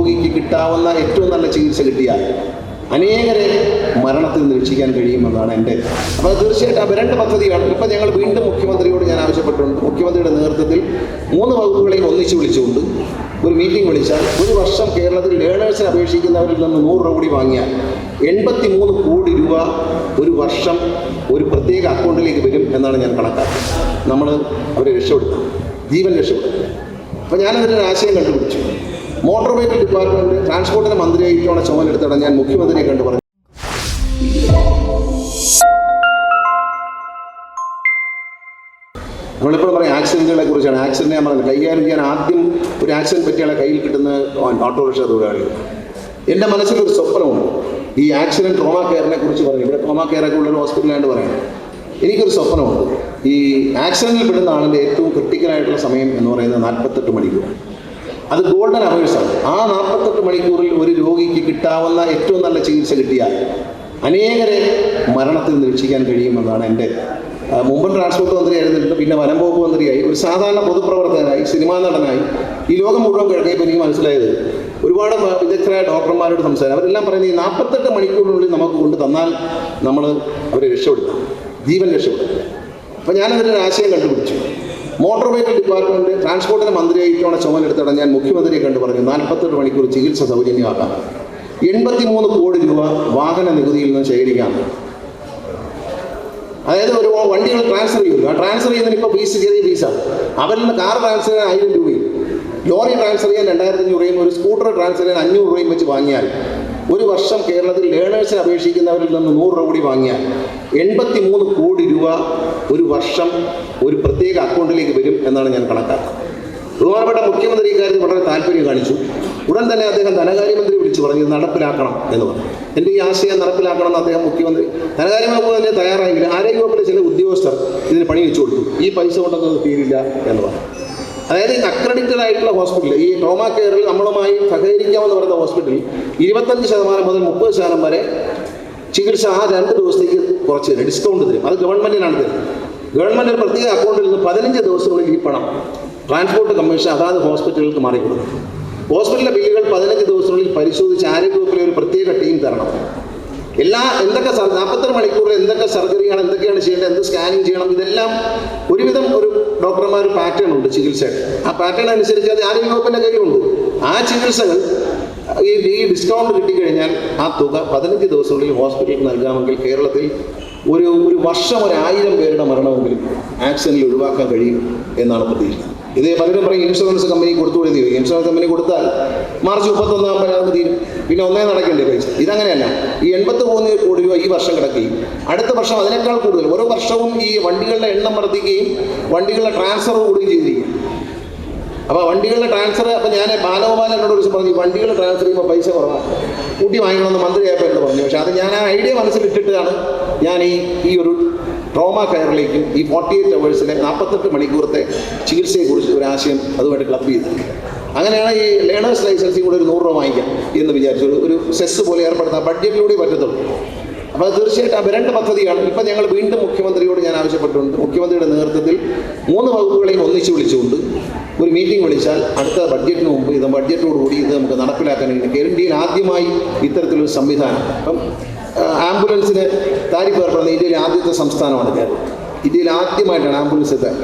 രോഗിക്ക് കിട്ടാവുന്ന ഏറ്റവും നല്ല ചികിത്സ കിട്ടിയാൽ അനേകരെ മരണത്തിൽ നിന്ന് രക്ഷിക്കാൻ കഴിയുമെന്നാണ് എന്റെ അപ്പോൾ തീർച്ചയായിട്ടും ആ രണ്ട് പദ്ധതിയാണ്. ഇപ്പം ഞങ്ങൾ വീണ്ടും മുഖ്യമന്ത്രിയോട് ഞാൻ ആവശ്യപ്പെട്ടിട്ടുണ്ട്. മുഖ്യമന്ത്രിയുടെ നേതൃത്വത്തിൽ മൂന്ന് വകുപ്പുകളെയും ഒന്നിച്ചു വിളിച്ചുകൊണ്ട് ഒരു മീറ്റിംഗ് വിളിച്ചാൽ ഒരു വർഷം കേരളത്തിൽ ലേണേഴ്സിന് അപേക്ഷിക്കുന്നവരിൽ നിന്ന് നൂറ് രൂപ കൂടി വാങ്ങിയാൽ എൺപത്തി മൂന്ന് കോടി രൂപ ഒരു വർഷം ഒരു പ്രത്യേക അക്കൗണ്ടിലേക്ക് വരും എന്നാണ് ഞാൻ കണക്കാക്കുന്നത്. നമ്മൾ അവരെ രക്ഷപ്പെടുത്തും ജീവൻ രക്ഷപ്പെടുത്തും അപ്പോൾ ഞാനതിനൊരു ആശയം കണ്ടുപിടിച്ചു. മോട്ടോർ വെഹിക്കിൾ ഡിപ്പാർട്ട്മെന്റ് ട്രാൻസ്പോർട്ടിന് മന്ത്രിയായിട്ടാണ് ചുമതലെടുത്തത് ഞാൻ മുഖ്യമന്ത്രിയെ കണ്ടു പറഞ്ഞു. നമ്മളിപ്പോൾ പറയും ആക്സിഡന്റുകളെ കുറിച്ചാണ്. ആക്സിഡന്റ് ഞാൻ പറഞ്ഞത് കൈകാര്യം ചെയ്യാൻ ആദ്യം ഒരു ആക്സിഡന്റ് പറ്റിയാളെ കയ്യിൽ കിട്ടുന്ന ഓട്ടോറിക്ഷ തൊഴിലാളികൾ എന്റെ മനസ്സിലൊരു സ്വപ്നമുണ്ട്. ഈ ആക്സിഡന്റ് ട്രോമ കെയറിനെ കുറിച്ച് പറഞ്ഞു. ഇവിടെ ട്രോമ കെയറൊക്കെ ഉള്ളൊരു ഹോസ്പിറ്റലായിട്ട് പറയാം. എനിക്കൊരു സ്വപ്നമുണ്ട്. ഈ ആക്സിഡന്റിൽ പെടുന്ന ആളിന്റെ ഏറ്റവും ക്രിട്ടിക്കലായിട്ടുള്ള സമയം എന്ന് പറയുന്നത് നാൽപ്പത്തെട്ട് മണിക്കൂർ അത് ഗോൾഡൻ അവേഴ്സ് ആണ്. ആ നാൽപ്പത്തെട്ട് മണിക്കൂറിൽ ഒരു രോഗിക്ക് കിട്ടാവുന്ന ഏറ്റവും നല്ല ചികിത്സ കിട്ടിയാൽ അനേകരെ മരണത്തിൽ നിന്ന് രക്ഷിക്കാൻ കഴിയുമെന്നാണ് എന്റെ മുമ്പ് ട്രാൻസ്പോർട്ട് മന്ത്രിയായിരുന്നിട്ട് പിന്നെ വനം വകുപ്പ് മന്ത്രിയായി ഒരു സാധാരണ പൊതുപ്രവർത്തകനായി സിനിമാ നടനായി ഈ ലോകം മുഴുവൻ കിഴക്കിയപ്പോൾ എനിക്ക് മനസ്സിലായത് ഒരുപാട് വിദഗ്ധരായ ഡോക്ടർമാരോട് സംസാരം അവരെല്ലാം പറയുന്നത് ഈ നാൽപ്പത്തെട്ട് മണിക്കൂറിനുള്ളിൽ നമുക്ക് കൊണ്ട് തന്നാൽ നമ്മൾ അവരെ രക്ഷപ്പെടുത്തും. ജീവൻ രക്ഷപ്പെടുത്തും. അപ്പോൾ ഞാനതിനൊരു ആശയം കണ്ടുപിടിച്ചു. മോട്ടോർ വെഹിക്കിൾ ഡിപ്പാർട്ട്മെന്റ് ട്രാൻസ്പോർട്ടിന് മന്ത്രിയായിട്ടാണ് ചുമലെടുത്തിട ഞാൻ മുഖ്യമന്ത്രിയെ കണ്ടു പറഞ്ഞു നാൽപ്പത്തെട്ട് മണിക്കൂർ ചികിത്സ സൗജന്യമാക്കാം. എൺപത്തി മൂന്ന് കോടി രൂപ വാഹന നികുതിയിൽ നിന്ന് ശേഖരിക്കാം. അതായത് ഒരു വണ്ടികൾ ട്രാൻസ്ഫർ ചെയ്യുന്നു. ട്രാൻസ്ഫർ ചെയ്യുന്നതിന് ഇപ്പോൾ ഫീസ് ചെറിയ ഫീസാണ് അവരിൽ നിന്ന് കാർ ട്രാൻസ്ഫർ ആയിരം രൂപയും. ലോറി ട്രാൻസ്ഫർ ചെയ്യാൻ രണ്ടായിരത്തി അഞ്ഞൂറ് രൂപയും ഒരു സ്കൂട്ടർ ട്രാൻസ്ഫർ ചെയ്യാൻ അഞ്ഞൂറ് രൂപയും വെച്ച് വാങ്ങിയാൽ ഒരു വർഷം കേരളത്തിൽ ലേണേഴ്സിന് അപേക്ഷിക്കുന്നവരിൽ നിന്ന് നൂറ് രൂപ കൂടി വാങ്ങിയാൽ എൺപത്തി മൂന്ന് കോടി രൂപ ഒരു വർഷം ഒരു പ്രത്യേക അക്കൗണ്ടിലേക്ക് വരും എന്നാണ് ഞാൻ കണക്കാക്കുന്നത്. ബഹുമാനപ്പെട്ട മുഖ്യമന്ത്രി ഇക്കാര്യത്തിൽ വളരെ താല്പര്യം കാണിച്ചു. ഉടൻ തന്നെ അദ്ദേഹം ധനകാര്യമന്ത്രി വിളിച്ചു പറഞ്ഞു നടപ്പിലാക്കണം എന്ന് പറഞ്ഞു. എന്റെ ഈ ആശയം നടപ്പിലാക്കണം എന്ന് അദ്ദേഹം മുഖ്യമന്ത്രി ധനകാര്യ വകുപ്പ് തന്നെ തയ്യാറായെങ്കിൽ ആരോഗ്യ വകുപ്പിലെ ചില ഉദ്യോഗസ്ഥർ ഇതിന് പണി വെച്ചു കൊടുത്തു. ഈ പൈസ കൊണ്ടൊന്നും തീരില്ല എന്ന് പറഞ്ഞു. അതായത് അക്രഡിറ്റഡ് ആയിട്ടുള്ള ഹോസ്പിറ്റൽ ഈ ട്രോമ കെയറിൽ നമ്മളുമായി സഹകരിക്കാമെന്ന് പറയുന്ന ഹോസ്പിറ്റലിൽ ഇരുപത്തഞ്ച് ശതമാനം മുതൽ മുപ്പത് ശതമാനം വരെ ചികിത്സ ആ രണ്ട് ദിവസത്തേക്ക് കുറച്ച് തരും ഡിസ്കൗണ്ട് തരും. അത് ഗവൺമെന്റിനാണ് തരുന്നത്. ഗവൺമെന്റ് ഒരു പ്രത്യേക അക്കൗണ്ടിൽ നിന്ന് പതിനഞ്ച് ദിവസങ്ങളിൽ ഈ പണം ട്രാൻസ്പോർട്ട് കമ്മീഷൻ അതാത് ഹോസ്പിറ്റലുകൾക്ക് മാറിക്കൊടുക്കും ഹോസ്പിറ്റലിലെ ബില്ലുകൾ പതിനഞ്ച് ദിവസങ്ങളിൽ പരിശോധിച്ച് ആരോഗ്യവകുപ്പിലെ ഒരു പ്രത്യേക ടീം തരണം. എല്ലാ എന്തൊക്കെ നാൽപ്പത്തൊരു മണിക്കൂറിൽ എന്തൊക്കെ സർജറിയാണ് എന്തൊക്കെയാണ് ചെയ്യേണ്ടത് എന്ത് സ്കാനിങ് ചെയ്യണം ഇതെല്ലാം ഒരുവിധം ഒരു ഡോക്ടർമാർ പാറ്റേൺ ഉണ്ട് ചികിത്സയുടെ ആ പാറ്റേൺ അനുസരിച്ച് അത് ആരോഗ്യവകുപ്പിന്റെ കയ്യിലുണ്ട് ആ ചികിത്സകൾ ഈ ഡിസ്കൗണ്ട് കിട്ടിക്കഴിഞ്ഞാൽ ആ തുക പതിനഞ്ച് ദിവസങ്ങളിൽ ഹോസ്പിറ്റലിൽ നൽകാമെങ്കിൽ കേരളത്തിൽ ഒരു ഒരു വർഷം ഒരു പേരുടെ മരണമെങ്കിലും ആക്സിഡന്റിൽ ഒഴിവാക്കാൻ കഴിയും എന്നാണ് പ്രതീക്ഷ ഇത് പലരും പറയും ഇൻഷുറൻസ് കമ്പനി കൊടുത്തു കൊടുത്തു ഇൻഷുറൻസ് കമ്പനി കൊടുത്താൽ മാർച്ച് മുപ്പത്തൊന്നാകുമ്പോഴാകുമ്പോൾ തീരും. പിന്നെ ഒന്നേ നടക്കേണ്ടേ പൈസ ഇതങ്ങനെയല്ല. ഈ എൺപത്തി മൂന്ന് കോടി രൂപ ഈ വർഷം കിടക്കുകയും അടുത്ത വർഷം അതിനേക്കാൾ കൂടുതൽ ഓരോ വർഷവും ഈ വണ്ടികളുടെ എണ്ണം വർദ്ധിക്കുകയും വണ്ടികളുടെ ട്രാൻസ്ഫർ കൂടുകയും ചെയ്തിരിക്കും. അപ്പോൾ വണ്ടികളുടെ ട്രാൻസ്ഫർ അപ്പോൾ ഞാൻ ബാലഗോപാലൻ എന്നോട് ദിവസം പറഞ്ഞു വണ്ടികൾ ട്രാൻസ്ഫർ ചെയ്യുമ്പോൾ പൈസ കുറവാണ് കൂട്ടി വാങ്ങിക്കണമെന്ന് മന്ത്രിയായപ്പോൾ എന്നോട് പറഞ്ഞു. പക്ഷേ അത് ഞാൻ ആ ഐഡിയ മനസ്സിലിട്ടിട്ടാണ് ഞാൻ ഈ ഈ ഒരു ട്രോമ കെയറിലേക്കും ഈ ഫോർട്ടി എയ്റ്റ് അവേഴ്സിലെ നാൽപ്പത്തെട്ട് മണിക്കൂറത്തെ ചികിത്സയെക്കുറിച്ച് ഒരു ആശയം അതുമായിട്ട് ക്ലബ് ചെയ്തത് അങ്ങനെയാണ് ഈ ലേണേഴ്സ് ലൈസൻസിൽ കൂടെ ഒരു നൂറ് രൂപ വാങ്ങിക്കാം എന്ന് വിചാരിച്ചു ഒരു സെസ് പോലെ ഏർപ്പെടുത്താം ബഡ്ജറ്റിലൂടെ പറ്റത്തുള്ളൂ. അപ്പോൾ തീർച്ചയായിട്ടും ആ പദ്ധതിയാണ്. ഇപ്പം ഞങ്ങൾ വീണ്ടും മുഖ്യമന്ത്രിയോട് ഞാൻ ആവശ്യപ്പെട്ടിട്ടുണ്ട്. മുഖ്യമന്ത്രിയുടെ നേതൃത്വത്തിൽ മൂന്ന് വകുപ്പുകളെയും ഒന്നിച്ചു വിളിച്ചുകൊണ്ട് ഒരു മീറ്റിംഗ് വിളിച്ചാൽ അടുത്ത ബഡ്ജറ്റിന് മുമ്പ് ഇത് ബഡ്ജറ്റോടുകൂടി ഇത് നമുക്ക് നടപ്പിലാക്കാൻ കഴിയും. കേരളയിൽ ആദ്യമായി ഇത്തരത്തിലൊരു സംവിധാനം. അപ്പം ആംബുലൻസിന് താരിഫ് ഏർപ്പെടുന്ന ഇന്ത്യയിലെ ആദ്യത്തെ സംസ്ഥാനമാണ് കേരളം. ഇന്ത്യയിൽ ആദ്യമായിട്ടാണ് ആംബുലൻസ് എത്താൻ.